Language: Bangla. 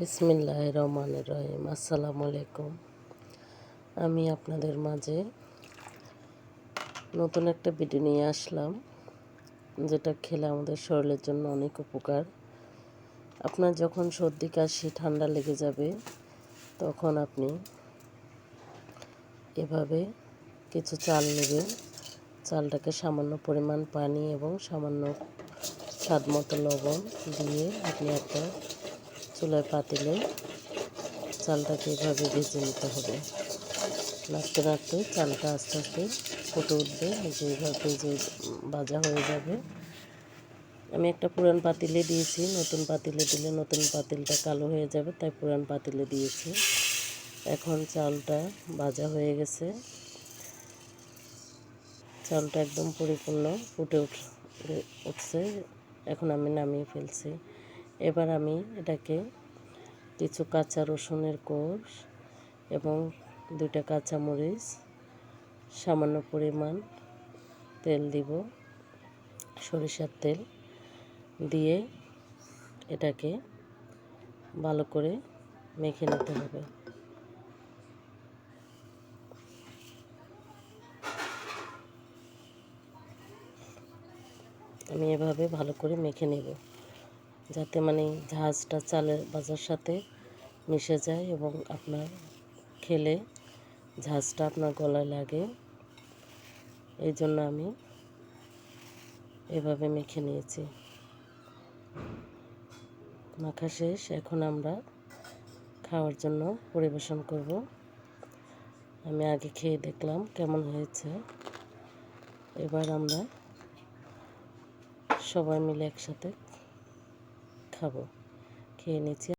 বিসমিল্লাহ রহমান রহিম। আসসালামু আলাইকুম আমি আপনাদের মাঝে নতুন একটা ভিডিও নিয়ে আসলাম, যেটা খেলে আমাদের শরীরের জন্য অনেক উপকার। আপনার যখন সর্দি, কাশি, ঠান্ডা লেগে যাবে, তখন আপনি এভাবে কিছু চাল নেবেন। চালটাকে সামান্য পরিমাণ পানি এবং সামান্য স্বাদ মতো লবণ দিয়ে আপনি একটা চুলায় পাতিলে চালটাকে এভাবে ভেজে নিতে হবে। নাড়তে নাড়তে চালটা আস্তে আস্তে ফুটে উঠবে। যে এইভাবে ভেজে ভাজা হয়ে যাবে। আমি একটা পুরান পাতিলে দিয়েছি। নতুন পাতিলে দিলে নতুন পাতিলটা কালো হয়ে যাবে, তাই পুরান পাতিলে দিয়েছি। এখন চালটা ভাজা হয়ে গেছে। চালটা একদম পরিপূর্ণ ফুটে উঠ উঠছে। এখন আমি নামিয়ে ফেলছি। এবার আমি এটাকে কিছু কাঁচা রসুনের কোষ এবং দুইটা কাঁচা মরিচ সামান্য পরিমাণ তেল দিব, সরিষার তেল দিয়ে এটাকে ভালো করে মেখে নিতে হবে। আমি এভাবে ভালো করে মেখে নেব। যাতে মানে ঝাঁজটা চালের বাজার সাথে মিশে যায় এবং আপনার খেলে ঝাঁজটা আপনার গলায় লাগে। এই জন্য আমি এভাবে মেখে নিয়েছি। মাখা শেষ। এখন আমরা খাওয়ার জন্য পরিবেশন করব। আমি আগে খেয়ে দেখলাম কেমন হয়েছে। এবার আমরা সবাই মিলে একসাথে খাব। খেয়ে নিচ্ছি।